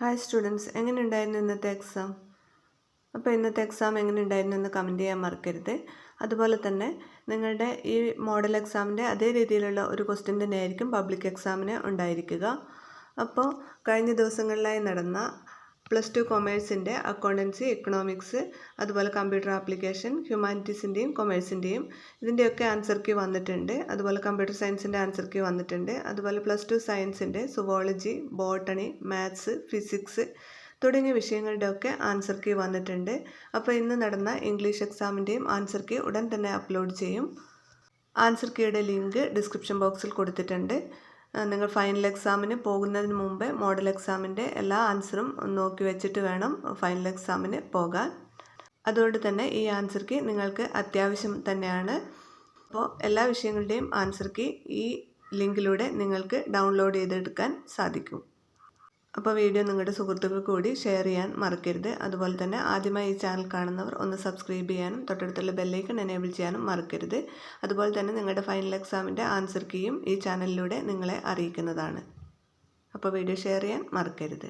Hi students എങ്ങനെ ഉണ്ടായിരുന്നു ഇന്നത്തെ എക്സാം അപ്പോൾ ഇന്നത്തെ എക്സാം എങ്ങനെ ഉണ്ടായിരുന്നു എന്ന് കമന്റ് ചെയ്യാൻ മറക്കരുത്. അതുപോലെ തന്നെ നിങ്ങളുടെ ഈ മോഡൽ എക്സാമിന്റെ അതേ രീതിയിലുള്ള ഒരു ക്വസ്റ്റ്യൻ തന്നെയായിരിക്കും പബ്ലിക് എക്സാമിന് ഉണ്ടായിരിക്കുക. അപ്പോൾ കഴിഞ്ഞ ദിവസങ്ങളിലായി നടന്ന പ്ലസ് ടു കൊമേഴ്സിന്റെ അക്കൗണ്ടൻസി എക്കണോമിക്സ് അതുപോലെ കമ്പ്യൂട്ടർ ആപ്ലിക്കേഷൻ ഹ്യൂമാനിറ്റീസിന്റെയും കൊമേഴ്സിന്റെയും ഇതിന്റെയൊക്കെ ആൻസർ ക്യൂ വന്നിട്ടുണ്ട്. അതുപോലെ കമ്പ്യൂട്ടർ സയൻസിന്റെ ആൻസർ ക്യൂ വന്നിട്ടുണ്ട്. അതുപോലെ പ്ലസ് ടു സയൻസിന്റെ സുവോളജി ബോട്ടണി മാത്സ് ഫിസിക്സ് തുടങ്ങിയ വിഷയങ്ങളുടെയൊക്കെ ആൻസർ കീ വന്നിട്ടുണ്ട്. അപ്പോൾ ഇന്ന് നടന്ന ഇംഗ്ലീഷ് എക്സാമിന്റെയും ആൻസർ കീ ഉടൻ തന്നെ അപ്ലോഡ് ചെയ്യും. ആൻസർ കീയുടെ ലിങ്ക് ഡിസ്ക്രിപ്ഷൻ ബോക്സിൽ കൊടുത്തിട്ടുണ്ട്. നിങ്ങൾ ഫൈനൽ എക്സാമിന് പോകുന്നതിന് മുമ്പേ മോഡൽ എക്സാമിന്റെ എല്ലാ ആൻസറും നോക്കി വെച്ചിട്ട് വേണം ഫൈനൽ എക്സാമിന് പോകാൻ. അതുകൊണ്ട് തന്നെ ഈ ആൻസർ കീ നിങ്ങൾക്ക് അത്യാവശ്യം തന്നെയാണ്. അപ്പോൾ എല്ലാ വിഷയങ്ങളുടെയും ആൻസർ കീ ഈ ലിങ്കിലൂടെ നിങ്ങൾക്ക് ഡൗൺലോഡ് ചെയ്തെടുക്കാൻ സാധിക്കും. അപ്പോൾ വീഡിയോ നിങ്ങളുടെ സുഹൃത്തുക്കൾ കൂടി ഷെയർ ചെയ്യാൻ മറക്കരുത്. അതുപോലെ തന്നെ ആദ്യമായി ഈ ചാനൽ കാണുന്നവർ ഒന്ന് സബ്സ്ക്രൈബ് ചെയ്യാനും തൊട്ടടുത്തുള്ള ബെല്ലൈക്കൺ എനേബിൾ ചെയ്യാനും മറക്കരുത്. അതുപോലെ തന്നെ നിങ്ങളുടെ ഫൈനൽ എക്സാമിന്റെ ആൻസർ കീയും ഈ ചാനലിലൂടെ നിങ്ങളെ അറിയിക്കുന്നതാണ്. അപ്പോൾ വീഡിയോ ഷെയർ ചെയ്യാൻ മറക്കരുത്.